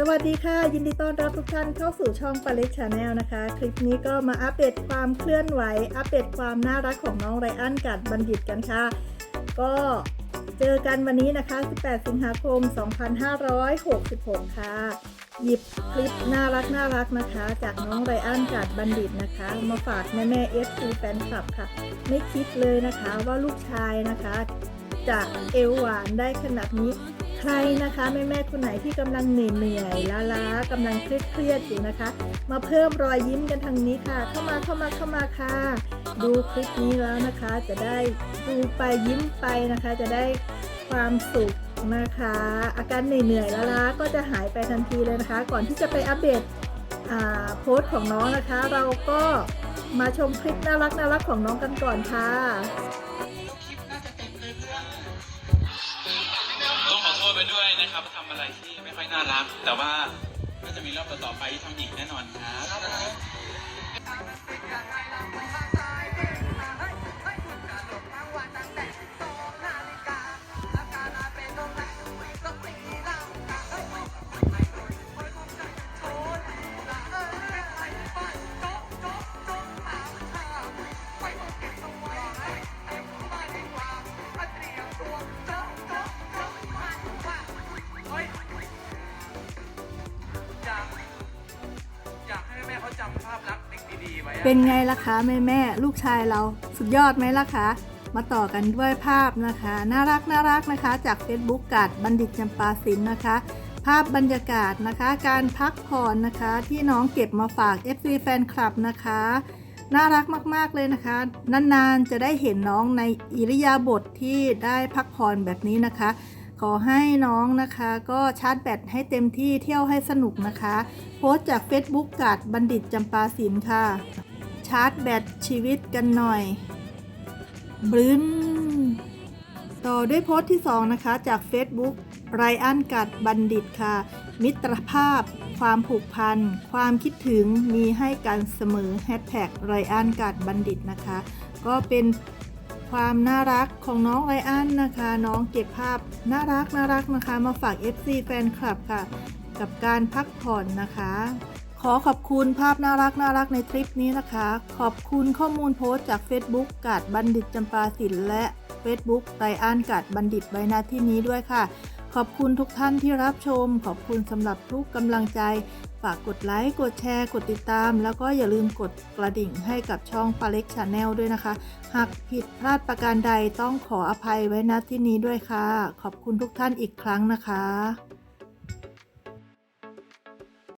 สวัสดีค่ะ ยินดีต้อนรับทุกท่านเข้าสู่ช่องปาเล็กชาแนลนะคะ คลิปนี้ก็มาอัปเดตความเคลื่อนไหว อัปเดตความน่ารักของน้องไรอันกัดบัณฑิตกันค่ะ ก็เจอกันวันนี้นะคะ 18 สิงหาคม 2566 ค่ะ หยิบคลิปน่ารักน่ารักนะคะ จากน้องไรอันกัดบัณฑิตนะคะ มาฝากแม่แม่เอฟซีแฟนคลับค่ะ ไม่คิดเลยนะคะว่าลูกชายนะคะ จะเอวหวานได้ขนาดนี้ ใครนะคะแม่แม่ๆคนไหนที่กำลังเหนื่อยล้าล้าๆกำลังเครียดเครียดๆอยู่นะคะ มาเพิ่มรอยยิ้มกันทางนี้ค่ะ เข้ามาเข้ามาเข้ามาค่ะ ดูคลิปนี้แล้วนะคะ จะได้ดูไปยิ้มไปนะคะ จะได้ความสุขนะคะ อาการเหนื่อยล้าล้าๆก็จะหายไปทันทีเลยนะคะ ก่อนที่จะไปอัปเดตอ่าโพสต์ของน้องนะคะ เราก็มาชมคลิปน่ารักน่ารักของน้องกันก่อนค่ะ ไปด้วยนะครับทำอะไรที่ไม่ค่อยน่ารัก แต่ว่าก็จะมีรอบต่อๆไปที่ทำอีกแน่นอนครับ เป็นไงล่ะคะแม่แม่ลูกชายเราสุดยอดไหมล่ะคะมาต่อกันด้วยภาพนะคะ น่ารักน่ารักนะคะ จาก Facebook กัดบัณฑิตจำปาสินนะคะ ภาพบรรยากาศนะคะ การพักผ่อนนะคะ ที่น้องเก็บมาฝาก FC แฟนคลับนะคะ น่ารักมากๆเลยนะคะ นานๆจะได้เห็นน้องในอิริยาบถทที่ได้พักผ่อนแบบนี้นะคะ ขอให้น้องนะคะ ก็ชาร์จแบตให้เต็มที่เที่ยวให้สนุกนะคะ โพสต์จาก Facebook กัดบัณฑิตจำปาสินค่ะ ชาร์จแบตชีวิตกันหน่อยบรึนต่อด้วยโพสต์ที่ 2 นะคะ จาก Facebook ไรอันกัดบัณฑิตค่ะ มิตรภาพ ความผูกพัน ความคิดถึงมีให้กันเสมอแฮชแท็กไรอันกัดบัณฑิตนะคะ ก็เป็น ความน่ารักของน้องไรอันนะคะ น้องเก็บภาพน่ารักน่ารักนะคะ มาฝาก FC แฟนคลับค่ะ กับการพักผ่อนนะคะ ขอขอบคุณภาพน่ารักน่ารักในทริปนี้นะคะ ขอบคุณข้อมูลโพสต์จาก Facebook กาดบัณฑิตจำปาศิลและ Facebook ไตอันกาดบัณฑิตไว้าที่นี้ด้วยค่ะ ขอบคุณทุกท่านที่รับชม ขอบคุณสำหรับทุกกำลังใจ ฝากกดไลค์ กดแชร์ กดติดตาม แล้วก็อย่าลืมกดกระดิ่งให้กับช่องปาเล็กชาแนลด้วยนะคะ หากผิดพลาดประการใดต้องขออภัยไว้ณที่นี้ด้วยค่ะ ขอบคุณทุกท่านอีกครั้งนะคะ